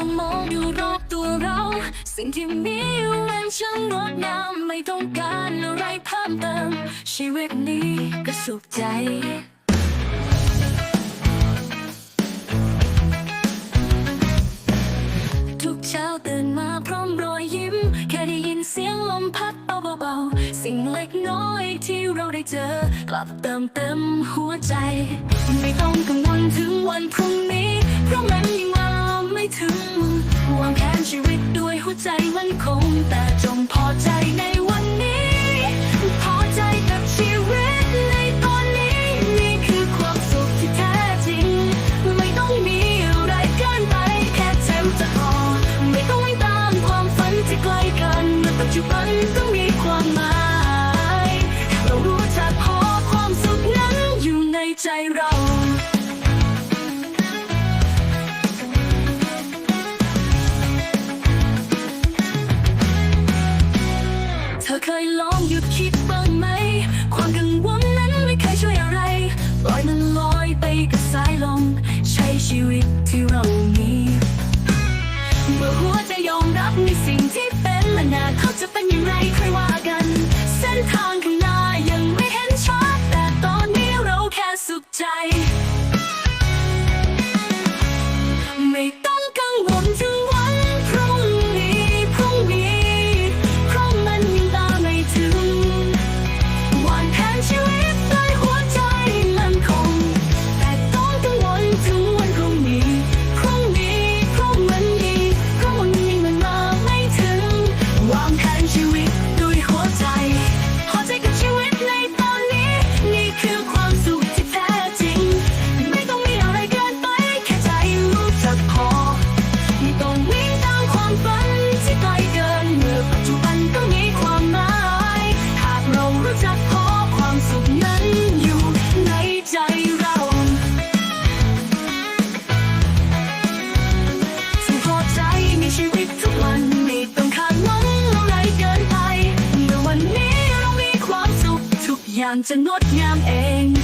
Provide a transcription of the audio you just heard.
องมองดูรอบตัวเรา สิ่งที่มีอยู่มันช่างงดงามไม่ต้องการอะไรเพิ่มเติม ชีวิตนี้ก็สุขใจเช้าตื่นมาพร้อมรอยยิ้ม แค่ได้ยินเสียงลมพัดเบาๆ สิ่งเล็กน้อยที่เราได้เจอ กลับเติมเต็มหัวใจ ใจมันคงแต่จงพอใจในว ไหมความ ย่างจะงดงามเอง